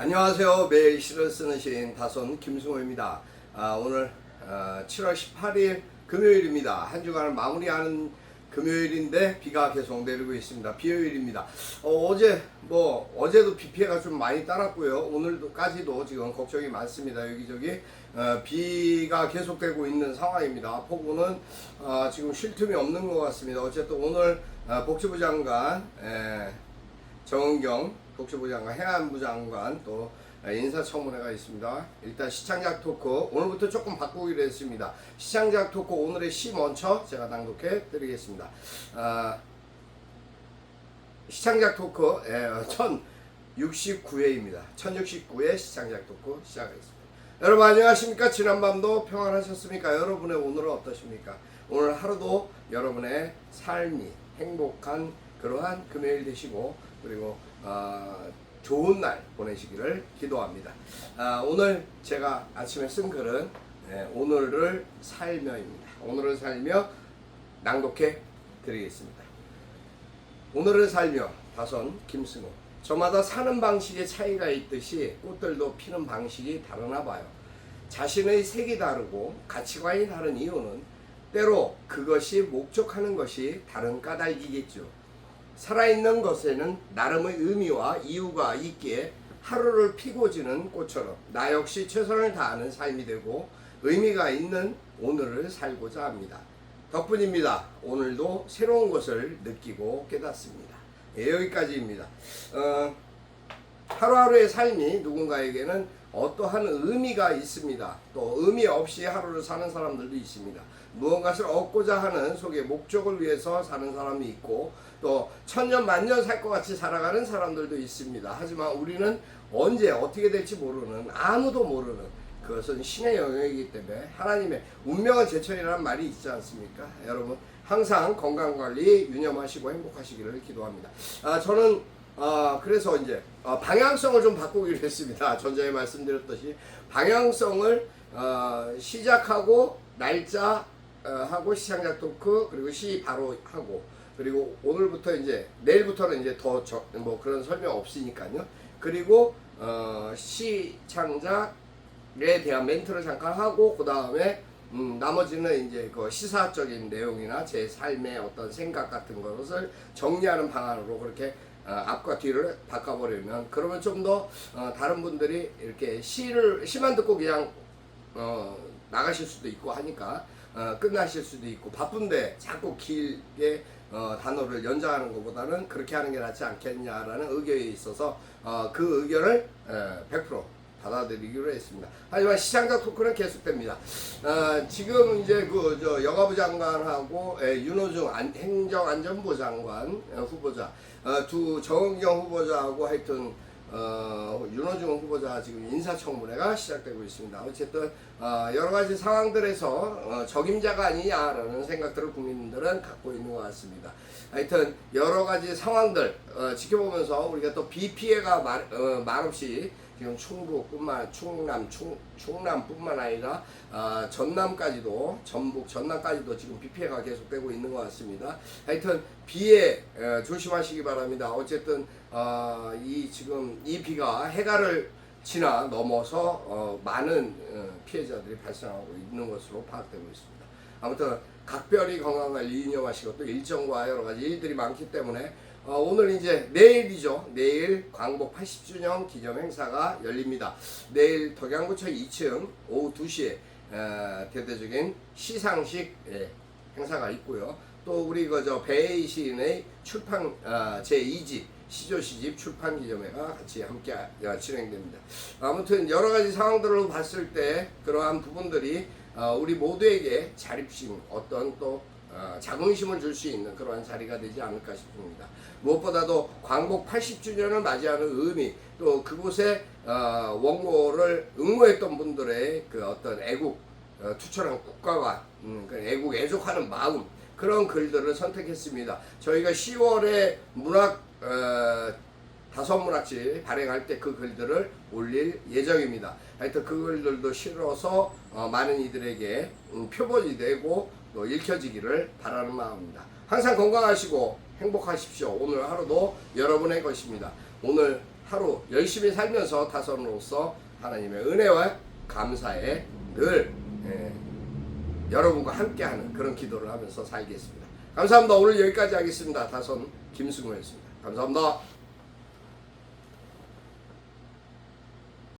안녕하세요. 매일 시를 쓰는 시인 다손 김승호입니다. 아, 오늘 어, 7월 18일 금요일입니다. 한 주간을 마무리하는 금요일인데 비가 계속 내리고 있습니다. 비요일입니다. 어, 제 뭐 어제도 비 피해가 좀 많이 따랐고요. 오늘도까지도 지금 걱정이 많습니다. 여기저기 어, 비가 계속되고 있는 상황입니다. 폭우는 어, 지금 쉴 틈이 없는 것 같습니다. 어쨌든 오늘 어, 복지부 장관 에, 정은경 복지부 장관, 해안부 장관 또 인사청문회가 있습니다. 일단 시창작 토크 오늘부터 조금 바꾸기로 했습니다. 시창작 토크 오늘의 시 먼저 제가 낭독해 드리겠습니다. 아, 시창작 토크 예, 1069회입니다. 1069회 시창작 토크 시작하겠습니다. 여러분 안녕하십니까? 지난밤도 평안하셨습니까? 여러분의 오늘은 어떠십니까? 오늘 하루도 여러분의 삶이 행복한 그러한 금요일 되시고 그리고 어, 좋은 날 보내시기를 기도합니다. 아, 오늘 제가 아침에 쓴 글은 예, 오늘을 살며입니다. 오늘을 살며 낭독해 드리겠습니다. 오늘을 살며 다선 김승호 저마다 사는 방식에 차이가 있듯이 꽃들도 피는 방식이 다르나 봐요. 자신의 색이 다르고 가치관이 다른 이유는 때로 그것이 목적하는 것이 다른 까닭이겠죠. 살아있는 것에는 나름의 의미와 이유가 있기에 하루를 피고 지는 꽃처럼 나 역시 최선을 다하는 삶이 되고 의미가 있는 오늘을 살고자 합니다. 덕분입니다. 오늘도 새로운 것을 느끼고 깨닫습니다. 예, 여기까지입니다. 어, 하루하루의 삶이 누군가에게는 어떠한 의미가 있습니다. 또 의미 없이 하루를 사는 사람들도 있습니다. 무언가를 얻고자 하는 속에 목적을 위해서 사는 사람이 있고 또 천년 만년 살 것 같이 살아가는 사람들도 있습니다. 하지만 우리는 언제 어떻게 될지 모르는 아무도 모르는 그것은 신의 영역이기 때문에 하나님의 운명은 제천이라는 말이 있지 않습니까? 여러분 항상 건강 관리 유념하시고 행복하시기를 기도합니다. 아 저는 아 그래서 이제 어, 방향성을 좀 바꾸기로 했습니다. 전전에 말씀드렸듯이 방향성을 어, 시작하고 날짜 어, 하고 시상작 토크 그리고 시 바로 하고 그리고 오늘부터 이제 내일부터는 이제 더 뭐 그런 설명 없으니까요. 그리고 어, 시창작에 대한 멘트를 잠깐 하고 그 다음에 음, 나머지는 이제 그 시사적인 내용이나 제 삶의 어떤 생각 같은 것을 정리하는 방안으로 그렇게 어, 앞과 뒤를 바꿔버리면 그러면 좀더 어, 다른 분들이 이렇게 시를 시만 듣고 그냥 어, 나가실 수도 있고 하니까 어, 끝나실 수도 있고 바쁜데 자꾸 길게 어, 단어를 연장하는 것보다는 그렇게 하는 게 낫지 않겠냐라는 의견이 있어서 어, 그 의견을 에, 100% 받아들이기로 했습니다. 하지만 시장작 토크는 계속됩니다. 어, 지금 이제 그 저 여가부 장관하고 에, 윤호중 안- 행정안전부 장관 어, 후보자 어, 두 정은경 후보자하고 하여튼 어, 윤호중 후보자 지금 인사청문회가 시작되고 있습니다. 어쨌든 어, 여러 가지 상황들에서 어, 적임자가 아니냐라는 생각들을 국민들은 갖고 있는 것 같습니다. 하여튼 여러 가지 상황들 어, 지켜보면서 우리가 또 비 피해가 말, 어, 말없이 지금 충북뿐만 충남 충, 충남뿐만 아니라 아, 전남까지도 전북 전남까지도 지금 비 피해가 계속되고 있는 것 같습니다. 하여튼 비에 에, 조심하시기 바랍니다. 어쨌든 어, 이 지금 이 비가 해가를 지나 넘어서 어, 많은 어, 피해자들이 발생하고 있는 것으로 파악되고 있습니다. 아무튼 각별히 건강관리 유념하시고 또 일정과 여러 가지 일들이 많기 때문에 어, 오늘 이제 내일이죠. 내일 광복 80주년 기념 행사가 열립니다. 내일 덕양구청 2층 오후 2시에 에, 대대적인 시상식 예, 행사가 있고요. 또 우리 그저 배이 시인의 출판 아, 제 2집 시조 시집 출판 기념회가 같이 함께 아, 진행됩니다. 아무튼 여러 가지 상황들을 봤을 때 그러한 부분들이 어, 우리 모두에게 자립심 어떤 또 어, 자긍심을 줄 수 있는 그러한 자리가 되지 않을까 싶습니다. 무엇보다도 광복 80주년을 맞이하는 의미 또 그곳에 어, 원고를 응모했던 분들의 그 어떤 애국 어, 투철한 국가와 음, 그 애국 애족하는 마음 그런 글들을 선택했습니다. 저희가 10월에 문학 어, 다섯 문학지 발행할 때 그 글들을 올릴 예정입니다. 하여튼 그 글들도 실어서 어, 많은 이들에게 음, 표본이 되고 또 읽혀지기를 바라는 마음입니다. 항상 건강하시고 행복하십시오. 오늘 하루도 여러분의 것입니다. 오늘 하루 열심히 살면서 다선으로서 하나님의 은혜와 감사에 늘 예, 여러분과 함께하는 그런 기도를 하면서 살겠습니다. 감사합니다. 오늘 여기까지 하겠습니다. 다선 김승호였습니다. 감사합니다.